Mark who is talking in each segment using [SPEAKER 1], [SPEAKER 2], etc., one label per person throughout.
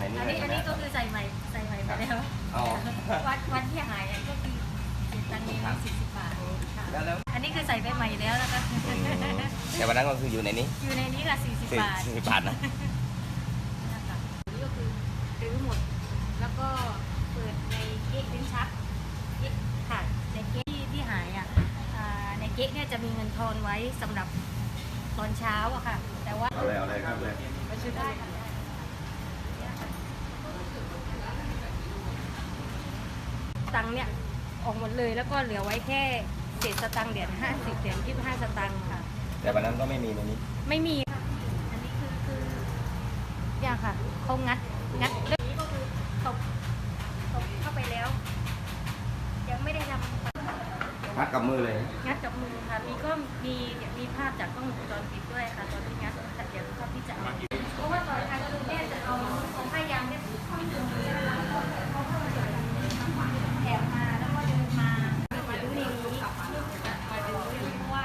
[SPEAKER 1] นี้
[SPEAKER 2] อัน
[SPEAKER 1] เลย
[SPEAKER 2] นี้อันนี้ก็คือใส่ใหม่ใส่ใหม่ไปแล้ว
[SPEAKER 1] อ๋อ
[SPEAKER 2] วันวันที่หายอะก็คือเจ็ดตังค์นี้สี่สิบบาทค่ะ
[SPEAKER 1] แล้วแล้ว
[SPEAKER 2] อันนี้คือใส่ไปใหม่แล้วนะคะ
[SPEAKER 1] แต่วันนั้นก็คืออยู่ในนี้
[SPEAKER 2] อยู่ในนี้ค่ะสี่สิบ
[SPEAKER 1] สี่
[SPEAKER 2] บาท
[SPEAKER 1] สิบบาทนะ
[SPEAKER 2] นะคะนี่ก็คือซื้อหมด แล้วก็เปิดในเก๊กลิ้นชักเก๊กค่ะในเก๊กที่ที่หายอะอ่าในเก๊กเนี่ยจะมีเงินทอนไว้สำหรับตอนเช้าอะค่ะ แต่ว่า
[SPEAKER 1] เอาเลยเอาเลยครับเลย
[SPEAKER 2] ไปซื้อได้ค่ะ ตังค์เนี่ยออกหมดเลย แล้วก็เหลือไว้แค่เศษสตังค์เหรียญห้าสิบเหรียญยี่สิบห้าสตังค์ค่ะ
[SPEAKER 1] แต่วันนั้นก็ไม่มีในนี้
[SPEAKER 2] ไม่มีค่ะอันนี้คือคืออย่างค่ะเขางัดงัดแล้วนี้ก็คือตบตบเข้าไปแล้ว ยังไม่ได้ทำ
[SPEAKER 1] มัดกับมือเลย
[SPEAKER 2] งัดกับมือค่ะ มีก็มีเดี๋ยวมีภาพจากกล้องวงจรปิดด้วยค่ะ ตอนที่งัดแต่เดี๋ยวภาพที่จะเอาเพราะว่าตอนทางคือแม่จะเอาเอาผ้ายางเนี่ยเข้าไปตรงนี้แล้วก็เขาเข้ามาแอบมาแล้วก็เดินมามาดูในนี้มาดูในนี้เพราะว่า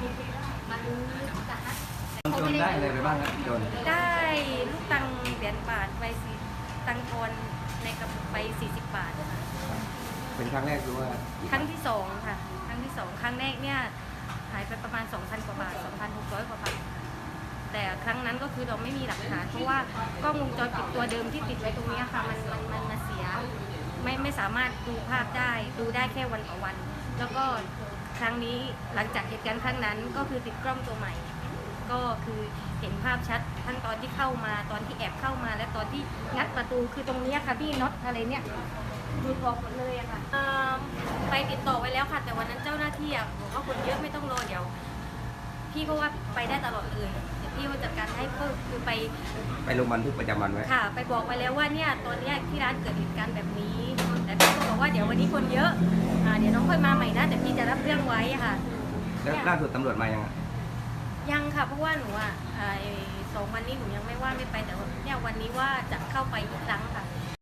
[SPEAKER 2] มีมาดูสหัส
[SPEAKER 1] จนได้ อะไรไปบ้างครับจน
[SPEAKER 2] ได้ลูกตังเหรียญบาทไปสี่ตังทอนในกระปุกไป 40 บาทค่ะ
[SPEAKER 1] เป็นครั้งแรกหรือว่า
[SPEAKER 2] ครั้งที่สองค่ะ ครั้งที่สองครั้งแรกเนี่ยหายไปประมาณ 2,000 กว่าบาท 2,600 กว่าบาทค่ะแต่ครั้งนั้นก็คือเราไม่มีหลักฐาน เพราะว่ากล้องวงจรปิดตัวเดิมที่ติดไว้ตรงเนี้ยค่ะ มันมันมันมาเสีย ไม่ไม่สามารถดูภาพได้ ดูได้แค่วันต่อวัน แล้วก็ครั้งนี้หลังจากเหตุการณ์ครั้งนั้นก็คือติดกล้องตัวใหม่ ก็คือเห็นภาพชัดทั้งตอนที่เข้ามาตอนที่แอบเข้ามา และตอนที่งัดประตูคือตรงเนี้ยค่ะพี่น็อตอะไรเนี่ยหลุดออกหมดเลยอะค่ะเอิ่มไปติดต่อไว้แล้วค่ะ แต่วันนั้นเจ้าหน้าที่อะบอกว่าคนเยอะไม่ต้องรอเดี๋ยว พี่ก็ว่าไปได้ตลอดเลยเดี๋ยวพี่ว่าจัดการให้ก็คือไป
[SPEAKER 1] ไปลงบันทึกประจำวันไว้
[SPEAKER 2] ค่ะ ไปบอกไปแล้วว่าเนี่ยตอนเนี้ยที่ร้านเกิดเหตุการณ์แบบนี้ แต่พี่ก็บอกว่าเดี๋ยววันนี้คนเยอะอ่าเดี๋ยวน้องค่อยมาใหม่นะแต่พี่จะรับเรื่องไว้ค่ะ
[SPEAKER 1] แล้วล่าสุดตำรวจมายังอะ
[SPEAKER 2] ยัง ค่ะเพราะว่าหนูอะไอ้สองวันนี้หนูยังไม่ว่าไม่ไปแต่ว่าเนี่ยวันนี้ว่าจะเข้าไปอีกครั้งค่ะ